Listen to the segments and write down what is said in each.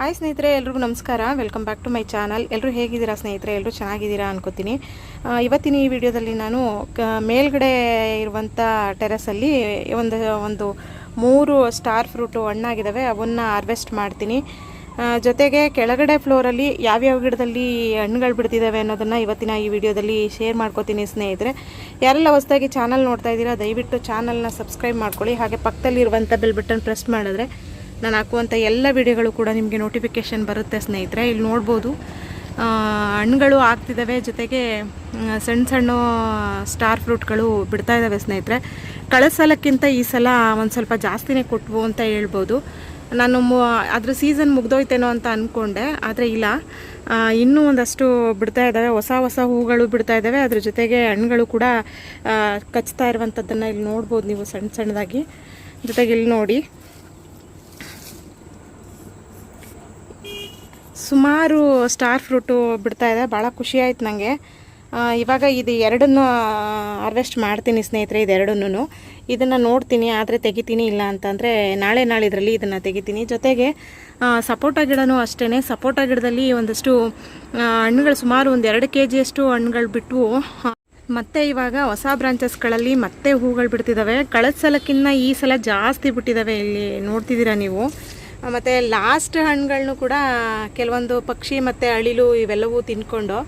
Hi ಸ್ನೇಹಿತರೆ, ಎಲ್ರಿಗೂ ನಮಸ್ಕಾರ. Welcome back to my channel ಎಲ್ಲರೂ ಹೇಗಿದ್ದೀರಾ ಸ್ನೇಹಿತರೆ? ಎಲ್ಲರೂ ಚೆನ್ನಾಗಿದ್ದೀರಾ ಅನ್ಕೋತೀನಿ. ಇವತ್ತಿನ ಈ ವಿಡಿಯೋದಲ್ಲಿ ನಾನು ಮೇಲ್ಗಡೆ ಇರುವಂಥ ಟೆರೆಸಲ್ಲಿ ಒಂದು ಒಂದು ಮೂರು ಸ್ಟಾರ್ ಫ್ರೂಟು ಹಣ್ಣಾಗಿದ್ದಾವೆ ಅವನ್ನು ಹಾರ್ವೆಸ್ಟ್ ಮಾಡ್ತೀನಿ. ಜೊತೆಗೆ ಕೆಳಗಡೆ ಫ್ಲೋರಲ್ಲಿ ಯಾವ್ಯಾವ ಗಿಡದಲ್ಲಿ ಹಣ್ಣುಗಳು ಬಿಡ್ತಿದ್ದಾವೆ ಅನ್ನೋದನ್ನು ಇವತ್ತಿನ ಈ ವಿಡಿಯೋದಲ್ಲಿ ಶೇರ್ ಮಾಡ್ಕೋತೀನಿ ಸ್ನೇಹಿತರೆ. ಯಾರೆಲ್ಲ ಹೊಸದಾಗಿ ಚಾನಲ್ ನೋಡ್ತಾ ಇದ್ದೀರಾ, ದಯವಿಟ್ಟು ಚಾನಲ್ನ ಸಬ್ಸ್ಕ್ರೈಬ್ ಮಾಡ್ಕೊಳ್ಳಿ. ಹಾಗೆ ಪಕ್ಕದಲ್ಲಿರುವಂಥ ಬೆಲ್ ಬಟನ್ ಪ್ರೆಸ್ ಮಾಡಿದ್ರೆ ನಾನು ಹಾಕುವಂಥ ಎಲ್ಲ ವಿಡಿಯೋಗಳು ಕೂಡ ನಿಮಗೆ ನೋಟಿಫಿಕೇಷನ್ ಬರುತ್ತೆ ಸ್ನೇಹಿತರೆ, ಇಲ್ಲಿ ನೋಡ್ಬೋದು. ಹಣ್ಣುಗಳು ಆಗ್ತಿದ್ದಾವೆ, ಜೊತೆಗೆ ಸಣ್ಣ ಸಣ್ಣ ಸ್ಟಾರ್ ಫ್ರೂಟ್ಗಳು ಬಿಡ್ತಾ ಇದ್ದಾವೆ ಸ್ನೇಹಿತರೆ. ಕಳೆದ ಸಲಕ್ಕಿಂತ ಈ ಸಲ ಒಂದು ಸ್ವಲ್ಪ ಜಾಸ್ತಿನೇ ಕೊಟ್ವು ಅಂತ ಹೇಳ್ಬೋದು. ನಾನು ಅದ್ರ ಸೀಸನ್ ಮುಗ್ದೋಯ್ತೇನೋ ಅಂತ ಅಂದ್ಕೊಂಡೆ ಆದರೆ ಇಲ್ಲ. ಇನ್ನೂ ಒಂದಷ್ಟು ಬಿಡ್ತಾ ಇದ್ದಾವೆ, ಹೊಸ ಹೊಸ ಹೂಗಳು ಬಿಡ್ತಾ ಇದ್ದಾವೆ, ಅದ್ರ ಜೊತೆಗೆ ಹಣ್ಣುಗಳು ಕೂಡ ಕಚ್ತಾ ಇರುವಂಥದ್ದನ್ನು ಇಲ್ಲಿ ನೋಡ್ಬೋದು ನೀವು ಸಣ್ಣ ಸಣ್ಣದಾಗಿ. ಜೊತೆಗೆ ಇಲ್ಲಿ ನೋಡಿ. ಸುಮಾರು ಸ್ಟಾರ್ ಫ್ರೂಟು ಬಿಡ್ತಾ ಇದೆ. ಭಾಳ ಖುಷಿ ಆಯ್ತು ನನಗೆ ಇವಾಗ ಇದು ಎರಡನ್ನು ಹಾರ್ವೆಸ್ಟ್ ಮಾಡ್ತೀನಿ ಸ್ನೇಹಿತರೆ ಇದೆರಡನ್ನೂ ಇದನ್ನು ನೋಡ್ತೀನಿ, ಆದರೆ ತೆಗಿತೀನಿ ಇಲ್ಲ ಅಂತಂದರೆ ನಾಳೆ ನಾಳಿದ್ರಲ್ಲಿ ಇದನ್ನು ತೆಗಿತೀನಿ. ಜೊತೆಗೆ ಸಪೋಟ ಗಿಡನೂ ಅಷ್ಟೇ ಸಪೋಟ ಗಿಡದಲ್ಲಿ ಒಂದಷ್ಟು ಹಣ್ಣುಗಳು ಸುಮಾರು ಒಂದು ಎರಡು ಕೆ ಜಿಯಷ್ಟು ಹಣ್ಣುಗಳು ಬಿಟ್ಟು ಮತ್ತೆ ಇವಾಗ ಹೊಸ ಬ್ರಾಂಚಸ್ಗಳಲ್ಲಿ ಮತ್ತೆ ಹೂಗಳು ಬಿಡ್ತಿದ್ದಾವೆ ಕಳೆದ ಸಲಕ್ಕಿಂತ ಈ ಸಲ ಜಾಸ್ತಿ ಬಿಟ್ಟಿದ್ದಾವೆ ಇಲ್ಲಿ ನೋಡ್ತಿದ್ದೀರಾ ನೀವು? ಮತ್ತು ಲಾಸ್ಟ್ ಹಣ್ಣುಗಳನ್ನು ಕೂಡ ಕೆಲವೊಂದು ಪಕ್ಷಿ ಮತ್ತು ಅಳಿಲು ಇವೆಲ್ಲವೂ ತಿನ್ಕೊಂಡು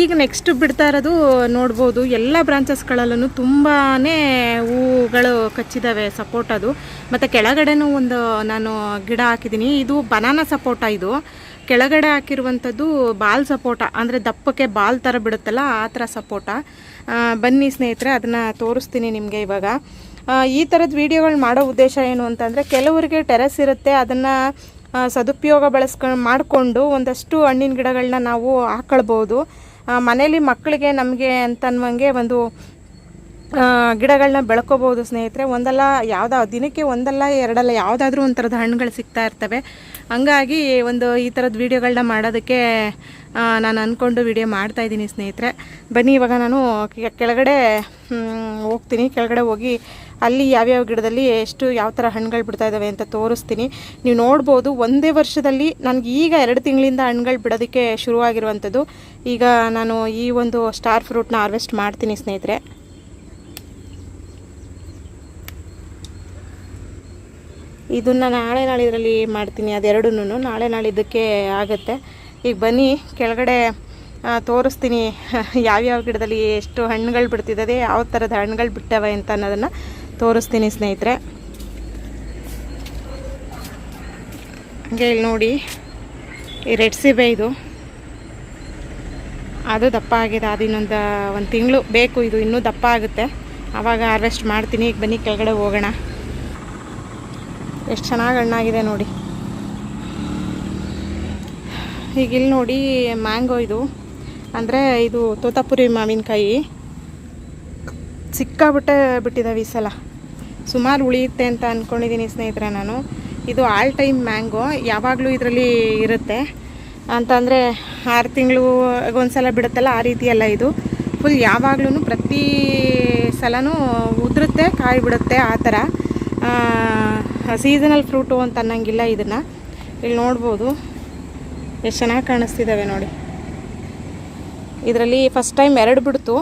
ಈಗ ನೆಕ್ಸ್ಟ್ ಬಿಡ್ತಾ ಇರೋದು ನೋಡ್ಬೋದು, ಎಲ್ಲ ಬ್ರಾಂಚಸ್ಗಳಲ್ಲೂ ತುಂಬಾ ಹೂಗಳು ಕಚ್ಚಿದ್ದಾವೆ ಸಪೋಟದು ಮತ್ತು ಕೆಳಗಡೆನೂ ಒಂದು ನಾನು ಗಿಡ ಹಾಕಿದ್ದೀನಿ, ಇದು ಬನಾನಾ ಸಪೋಟ ಇದು. ಕೆಳಗಡೆ ಹಾಕಿರುವಂಥದ್ದು ಬಾಲ್ ಸಪೋಟ ಅಂದರೆ ದಪ್ಪಕ್ಕೆ ಬಾಲ್ ಥರ ಬಿಡುತ್ತಲ್ಲ, ಆ ಥರ ಸಪೋಟ ಬನ್ನಿ ಸ್ನೇಹಿತರೆ, ಅದನ್ನು ತೋರಿಸ್ತೀನಿ ನಿಮಗೆ ಇವಾಗ. ಈ ಥರದ ವೀಡಿಯೋಗಳು ಮಾಡೋ ಉದ್ದೇಶ ಏನು ಅಂತಂದರೆ ಕೆಲವರಿಗೆ ಟೆರೆಸ್ ಇರುತ್ತೆ ಅದನ್ನು ಸದುಪಯೋಗ ಬಳಸ್ಕೊಂಡು ಮಾಡಿಕೊಂಡು ಒಂದಷ್ಟು ಹಣ್ಣಿನ ಗಿಡಗಳನ್ನ ನಾವು ಹಾಕೊಳ್ಬೋದು. ಆ, ಮನೇಲಿ ಮಕ್ಕಳಿಗೆ ನಮಗೆ ಅಂತನ್ವಂಗೆ ಒಂದು ಗಿಡಗಳನ್ನ ಬೆಳ್ಕೋಬೋದು ಸ್ನೇಹಿತರೆ. ಒಂದಲ್ಲ ಯಾವುದೋ, ದಿನಕ್ಕೆ ಒಂದಲ್ಲ, ಎರಡಲ್ಲ, ಯಾವುದಾದ್ರೂ ಒಂಥರದ ಥರದ ಹಣ್ಣುಗಳು ಸಿಗ್ತಾ ಇರ್ತವೆ. ಹಂಗಾಗಿ ಒಂದು ಈ ಥರದ ವೀಡಿಯೋಗಳನ್ನ ಮಾಡೋದಕ್ಕೆ ನಾನು ಅಂದ್ಕೊಂಡು ವಿಡಿಯೋ ಮಾಡ್ತಾ ಇದ್ದೀನಿ ಸ್ನೇಹಿತರೆ. ಬನ್ನಿ, ಇವಾಗ ನಾನು ಕೆಳಗಡೆ ಹೋಗ್ತೀನಿ. ಕೆಳಗಡೆ ಹೋಗಿ ಅಲ್ಲಿ ಯಾವ್ಯಾವ ಗಿಡದಲ್ಲಿ ಎಷ್ಟು ಯಾವ ಥರ ಹಣ್ಣುಗಳು ಬಿಡ್ತಾ ಇದ್ದಾವೆ ಅಂತ ತೋರಿಸ್ತೀನಿ. ನೀವು ನೋಡ್ಬೋದು, ಒಂದೇ ವರ್ಷದಲ್ಲಿ ನನಗೆ ಈಗ ಎರಡು ತಿಂಗಳಿಂದ ಹಣ್ಣುಗಳು ಬಿಡೋದಕ್ಕೆ ಶುರುವಾಗಿರುವಂಥದ್ದು ಈಗ ನಾನು ಈ ಒಂದು ಸ್ಟಾರ್ ಫ್ರೂಟ್ನ ಹಾರ್ವೆಸ್ಟ್ ಮಾಡ್ತೀನಿ ಸ್ನೇಹಿತರೆ. ಇದನ್ನು ನಾಳೆ ನಾಳಿದ್ರಲ್ಲಿ ಮಾಡ್ತೀನಿ ಅದೆರಡೂ ನಾಳೆ ನಾಳಿದ್ದಕ್ಕೆ ಆಗುತ್ತೆ. ಈಗ ಬನ್ನಿ, ಕೆಳಗಡೆ ತೋರಿಸ್ತೀನಿ ಯಾವ್ಯಾವ ಗಿಡದಲ್ಲಿ ಎಷ್ಟು ಹಣ್ಣುಗಳು ಬಿಡ್ತಿದ್ದದೆ ಯಾವ ಥರದ ಹಣ್ಣುಗಳು ಬಿಟ್ಟವೆ ಅಂತ ಅನ್ನೋದನ್ನು ತೋರಿಸ್ತೀನಿ ಸ್ನೇಹಿತರೆ. ಹಾಗೆ ಇಲ್ಲಿ ನೋಡಿ, ಈ ರೆಡ್ ಸೀಬೆ ಇದು. ಅದು ದಪ್ಪ ಆಗಿದೆ, ಅದು ಇನ್ನೊಂದು ಒಂದು ತಿಂಗಳು ಬೇಕು, ಇದು ಇನ್ನೂ ದಪ್ಪ ಆಗುತ್ತೆ. ಆವಾಗ ಹಾರ್ವೆಸ್ಟ್ ಮಾಡ್ತೀನಿ. ಈಗ ಬನ್ನಿ, ಕೆಳಗಡೆ ಹೋಗೋಣ. ಎಷ್ಟು ಚೆನ್ನಾಗಿ ಹಣ್ಣಾಗಿದೆ ನೋಡಿ. ಈಗ ಇಲ್ಲಿ ನೋಡಿ ಮ್ಯಾಂಗೋ ಇದು. ಅಂದರೆ ಇದು ತೋತಾಪುರಿ ಮಾವಿನಕಾಯಿ. ಸಿಕ್ಕಾಬಿಟ್ಟೆ ಬಿಟ್ಟಿದ್ದಾವೆ ಈ ಸಲ. ಸುಮಾರು ಉಳಿಯುತ್ತೆ ಅಂತ ಅಂದ್ಕೊಂಡಿದ್ದೀನಿ ಸ್ನೇಹಿತರೆ ನಾನು. ಇದು ಆಲ್ ಟೈಮ್ ಮ್ಯಾಂಗೋ, ಯಾವಾಗಲೂ ಇದರಲ್ಲಿ ಇರುತ್ತೆ. ಅಂತಂದರೆ ಆರು ತಿಂಗಳು ಒಂದು ಸಲ ಬಿಡುತ್ತಲ್ಲ ಆ ರೀತಿ ಅಲ್ಲ ಇದು. ಫುಲ್ ಯಾವಾಗ್ಲೂ ಪ್ರತಿ ಸಲನೂ ಉದುರುತ್ತೆ ಕಾಯಿ ಬಿಡುತ್ತೆ ಆ ಥರ. ಸೀಸನಲ್ ಫ್ರೂಟು ಅಂತ ಅನ್ನಂಗಿಲ್ಲ ಇದನ್ನು. ಇಲ್ಲಿ ನೋಡ್ಬೋದು. ಎಷ್ಟು ಚೆನ್ನಾಗಿ ಕಾಣಿಸ್ತಿದ್ದಾವೆ ನೋಡಿ. ಇದರಲ್ಲಿ ಫಸ್ಟ್ ಟೈಮ್ ಎರಡು ಬಿಡ್ತು.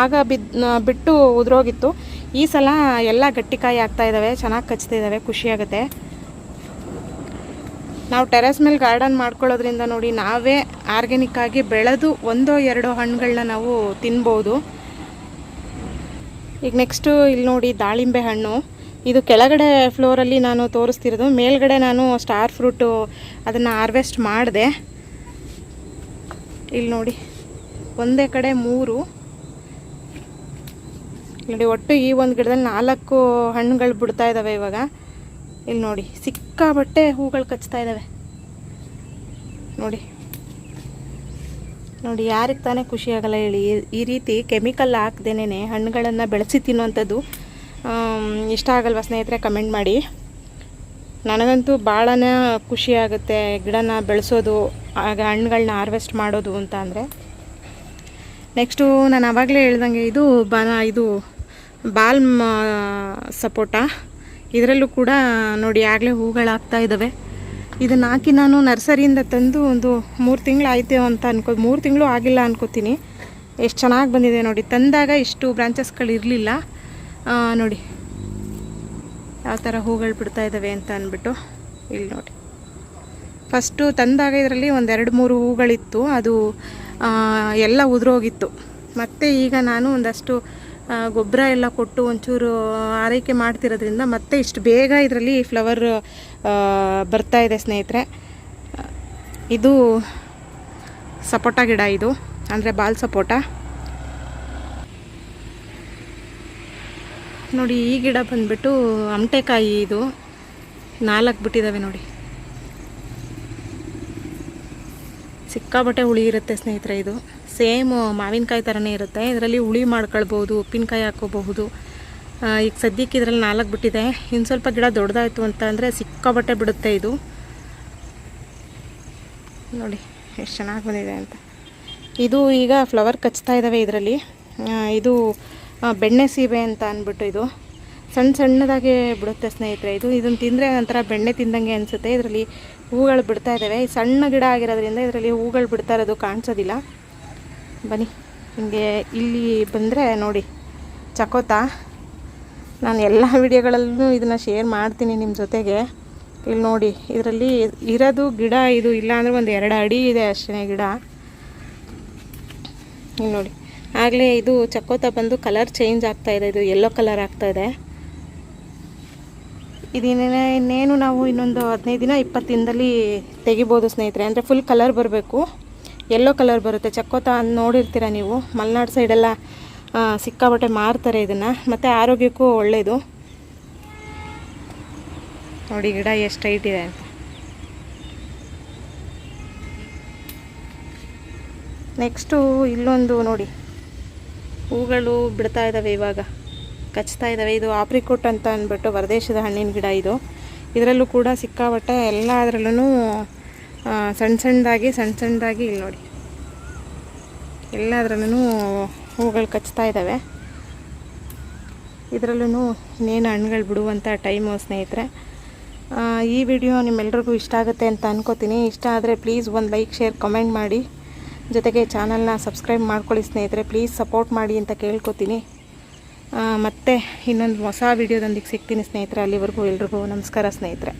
ಆಗ ಬಿದ್ ಬಿಟ್ಟು ಉದುರೋಗಿತ್ತು. ಈ ಸಲ ಎಲ್ಲ ಗಟ್ಟಿಕಾಯಿ ಆಗ್ತಾ ಇದ್ದಾವೆ ಚೆನ್ನಾಗಿ ಕಚ್ತಿದ್ದಾವೆ ಖುಷಿಯಾಗುತ್ತೆ ನಾವು ಟೆರೆಸ್ ಮೇಲೆ ಗಾರ್ಡನ್ ಮಾಡ್ಕೊಳ್ಳೋದ್ರಿಂದ ನೋಡಿ ನಾವೇ ಆರ್ಗ್ಯಾನಿಕ್ಕಾಗಿ ಬೆಳೆದು ಒಂದೋ ಎರಡೋ ಹಣ್ಣುಗಳನ್ನ ನಾವು ತಿನ್ಬೋದು. ಈಗ ನೆಕ್ಸ್ಟು ಇಲ್ಲಿ ನೋಡಿ ದಾಳಿಂಬೆ ಹಣ್ಣು. ಇದು ಕೆಳಗಡೆ ಫ್ಲೋರಲ್ಲಿ ನಾನು ತೋರಿಸ್ತಿರೋದು. ಮೇಲ್ಗಡೆ ನಾನು ಸ್ಟಾರ್ ಫ್ರೂಟು ಅದನ್ನು ಹಾರ್ವೆಸ್ಟ್ ಮಾಡಿದೆ. ಇಲ್ಲಿ ನೋಡಿ, ಒಂದೇ ಕಡೆ ಮೂರು. ನೋಡಿ, ಒಟ್ಟು ಈ ಒಂದು ಗಿಡದಲ್ಲಿ ನಾಲ್ಕು ಹಣ್ಣುಗಳು ಬಿಡ್ತಾ ಇದ್ದಾವೆ ಇವಾಗ. ಇಲ್ಲಿ ನೋಡಿ ಸಿಕ್ಕಾಬಟ್ಟೆ ಹೂಗಳು ಕಚ್ತಾ ಇದ್ದಾವೆ ನೋಡಿ ನೋಡಿ, ಯಾರಿಗೆ ತಾನೇ ಖುಷಿ ಆಗಲ್ಲ ಹೇಳಿ. ಈ- ರೀತಿ ಕೆಮಿಕಲ್ ಹಾಕ್ದೇನೆ ಹಣ್ಣುಗಳನ್ನು ಬೆಳೆಸಿ ತಿನ್ನುವಂಥದ್ದು ಇಷ್ಟ ಆಗಲ್ವಾ ಸ್ನೇಹಿತರೆ, ಕಮೆಂಟ್ ಮಾಡಿ. ನನಗಂತೂ ಭಾಳ ಖುಷಿ ಆಗುತ್ತೆ ಗಿಡನ ಬೆಳೆಸೋದು, ಆಗ ಹಣ್ಣುಗಳನ್ನ ಹಾರ್ವೆಸ್ಟ್ ಮಾಡೋದು ಅಂತ ಅಂದರೆ. ನೆಕ್ಸ್ಟು ನಾನು ಆವಾಗಲೇ ಹೇಳ್ದಂಗೆ ಇದು ಬನ, ಇದು ಬಾಲ್ ಸಪೋಟ. ಇದರಲ್ಲೂ ಕೂಡ ನೋಡಿ ಆಗಲೇ ಹೂಗಳಾಗ್ತಾ ಇದ್ದಾವೆ ಇದನ್ನು ಹಾಕಿ ನಾನು ನರ್ಸರಿಯಿಂದ ತಂದು ಒಂದು ಮೂರು ತಿಂಗಳು ಆಯಿತು ಅಂತ ಅನ್ಕೋ, ಮೂರು ತಿಂಗಳು ಆಗಿಲ್ಲ ಅನ್ಕೋತೀನಿ. ಎಷ್ಟು ಚೆನ್ನಾಗಿ ಬಂದಿದೆ ನೋಡಿ. ತಂದಾಗ ಇಷ್ಟು ಬ್ರಾಂಚಸ್ಗಳು ಇರಲಿಲ್ಲ ನೋಡಿ. ಯಾವ ಥರ ಹೂಗಳು ಬಿಡ್ತಾ ಇದ್ದಾವೆ ಅಂತ ಅಂದ್ಬಿಟ್ಟು ಇಲ್ಲಿ ನೋಡಿ. ಫಸ್ಟು ತಂದಾಗ ಇದರಲ್ಲಿ ಒಂದೆರಡು ಮೂರು ಹೂಗಳಿತ್ತು. ಅದು ಎಲ್ಲ ಉದುರೋಗಿತ್ತು. ಮತ್ತು ಈಗ ನಾನು ಒಂದಷ್ಟು ಗೊಬ್ಬರ ಎಲ್ಲ ಕೊಟ್ಟು ಒಂಚೂರು ಆರೈಕೆ ಮಾಡ್ತಿರೋದ್ರಿಂದ ಮತ್ತೆ ಇಷ್ಟು ಬೇಗ ಇದರಲ್ಲಿ ಫ್ಲವರ್ ಬರ್ತಾ ಇದೆ ಸ್ನೇಹಿತರೆ. ಇದು ಸಪೋಟ ಗಿಡ ಇದು. ಅಂದರೆ ಬಾಲ್ ಸಪೋಟ. ನೋಡಿ, ಈ ಗಿಡ ಬಂದ್ಬಿಟ್ಟು ಅಮಟೆಕಾಯಿ ಇದು. ನಾಲ್ಕು ಬಿಟ್ಟಿದ್ದಾವೆ ನೋಡಿ. ಸಿಕ್ಕಾಬಟ್ಟೆ ಹುಳಿ ಇರುತ್ತೆ ಸ್ನೇಹಿತರೆ ಇದು. ಸೇಮ್ ಮಾವಿನಕಾಯಿ ಥರನೇ ಇರುತ್ತೆ. ಇದರಲ್ಲಿ ಹುಳಿ ಮಾಡ್ಕೊಳ್ಬೋದು, ಉಪ್ಪಿನಕಾಯಿ ಹಾಕೋಬಹುದು. ಈಗ ಸದ್ಯಕ್ಕೆ ಇದರಲ್ಲಿ ನಾಲ್ಕು ಬಿಟ್ಟಿದೆ. ಇನ್ನು ಸ್ವಲ್ಪ ಗಿಡ ದೊಡ್ಡದಾಯಿತು ಅಂತ ಅಂದರೆ ಸಿಕ್ಕಾಬಟ್ಟೆ ಬಿಡುತ್ತೆ ಇದು. ನೋಡಿ, ಎಷ್ಟು ಚೆನ್ನಾಗಿ ಬಂದಿದೆ ಅಂತ. ಇದು ಈಗ ಫ್ಲವರ್ ಕಚ್ತಾ ಇದ್ದಾವೆ ಇದರಲ್ಲಿ. ಇದು ಬೆಣ್ಣೆ ಸೀಬೆ ಅಂತ ಅಂದ್ಬಿಟ್ಟು ಇದು. ಸಣ್ಣ ಸಣ್ಣದಾಗಿ ಬಿಡುತ್ತೆ ಸ್ನೇಹಿತರೆ, ಇದು ಇದನ್ನು ತಿಂದರೆ ಒಂಥರ ಬೆಣ್ಣೆ ತಿಂದಂಗೆ ಅನಿಸುತ್ತೆ. ಇದರಲ್ಲಿ ಹೂಗಳು ಬಿಡ್ತಾ ಇದ್ದಾವೆ ಸಣ್ಣ ಗಿಡ ಆಗಿರೋದ್ರಿಂದ ಇದರಲ್ಲಿ ಹೂಗಳು ಬಿಡ್ತಾ ಇರೋದು ಕಾಣಿಸೋದಿಲ್ಲ. ಬನ್ನಿ, ನಿಮಗೆ ಇಲ್ಲಿ ಬಂದರೆ ನೋಡಿ, ಚಕೋತ. ನಾನು ಎಲ್ಲ ವಿಡಿಯೋಗಳಲ್ಲೂ ಇದನ್ನು ಶೇರ್ ಮಾಡ್ತೀನಿ ನಿಮ್ಮ ಜೊತೆಗೆ. ಇಲ್ಲಿ ನೋಡಿ, ಇದರಲ್ಲಿ ಇರೋದು ಗಿಡ ಇದು ಇಲ್ಲ ಅಂದರೆ ಒಂದು ಎರಡು ಅಡಿ ಇದೆ ಅಷ್ಟೇ ಗಿಡ. ಇಲ್ಲಿ ನೋಡಿ. ಆಗಲೇ ಇದು ಚಕ್ಕೋತ ಬಂದು ಕಲರ್ ಚೇಂಜ್ ಆಗ್ತಾ ಇದೆ, ಇದು ಯೆಲ್ಲೋ ಕಲರ್ ಆಗ್ತಾ ಇದೆ. ಇದನ್ನ ಇನ್ನೇನು ನಾವು ಇನ್ನೊಂದು ಹದಿನೈದು ದಿನ, ಇಪ್ಪತ್ತು ದಿನದಲ್ಲಿ ತೆಗಿಬೋದು ಸ್ನೇಹಿತರೆ. ಅಂದರೆ ಫುಲ್ ಕಲರ್ ಬರಬೇಕು. ಯೆಲ್ಲೋ ಕಲರ್ ಬರುತ್ತೆ. ಚಕ್ಕೋತ ನೋಡಿರ್ತೀರ ನೀವು? ಮಲೆನಾಡು ಸೈಡೆಲ್ಲ ಸಿಕ್ಕಾಬಟ್ಟೆ ಮಾರ್ತಾರೆ ಇದನ್ನು. ಮತ್ತು ಆರೋಗ್ಯಕ್ಕೂ ಒಳ್ಳೆಯದು ನೋಡಿ, ಗಿಡ ಎಷ್ಟು ಹೈಟ್ ಇದೆ ಅಂತ. ನೆಕ್ಸ್ಟು ಇಲ್ಲೊಂದು ನೋಡಿ. ಹೂಗಳು ಬಿಡ್ತಾ ಇದ್ದಾವೆ ಇವಾಗ. ಕಚ್ತಾ ಇದ್ದಾವೆ ಇದು ಆಪ್ರಿಕೋಟ್ ಅಂತ ಅಂದ್ಬಿಟ್ಟು ಹೊರದೇಶದ ಹಣ್ಣಿನ ಗಿಡ ಇದು. ಇದರಲ್ಲೂ ಕೂಡ ಸಿಕ್ಕಾಪಟ್ಟೆ ಎಲ್ಲ ಅದರಲ್ಲೂ ಸಣ್ಣ ಸಣ್ಣದಾಗಿ ಸಣ್ಣ ಸಣ್ಣದಾಗಿ ಇಲ್ಲಿ ನೋಡಿ. ಎಲ್ಲದರಲ್ಲೂ ಹೂಗಳು ಕಚ್ತಾ ಇದ್ದಾವೆ ಇದರಲ್ಲೂ ಇನ್ನೇನು ಹಣ್ಣುಗಳು ಬಿಡುವಂಥ ಟೈಮು ಸ್ನೇಹಿತರೆ. ಈ ವಿಡಿಯೋ ನಿಮ್ಮೆಲ್ಲರಿಗೂ ಇಷ್ಟ ಆಗುತ್ತೆ ಅಂತ ಅನ್ಕೋತೀನಿ. ಇಷ್ಟ ಆದರೆ ಪ್ಲೀಸ್ ಒಂದು ಲೈಕ್, ಶೇರ್, ಕಮೆಂಟ್ ಮಾಡಿ. ಜೊತೆಗೆ ಚಾನಲ್ನ ಸಬ್ಸ್ಕ್ರೈಬ್ ಮಾಡ್ಕೊಳ್ಳಿ ಸ್ನೇಹಿತರೆ, ಪ್ಲೀಸ್ ಸಪೋರ್ಟ್ ಮಾಡಿ ಅಂತ ಕೇಳ್ಕೊತೀನಿ. ಮತ್ತು ಇನ್ನೊಂದು ಹೊಸ ವಿಡಿಯೋದೊಂದಿಗೆ ಸಿಗ್ತೀನಿ ಸ್ನೇಹಿತರೆ, ಅಲ್ಲಿವರೆಗೂ ಎಲ್ರಿಗೂ ನಮಸ್ಕಾರ ಸ್ನೇಹಿತರೆ.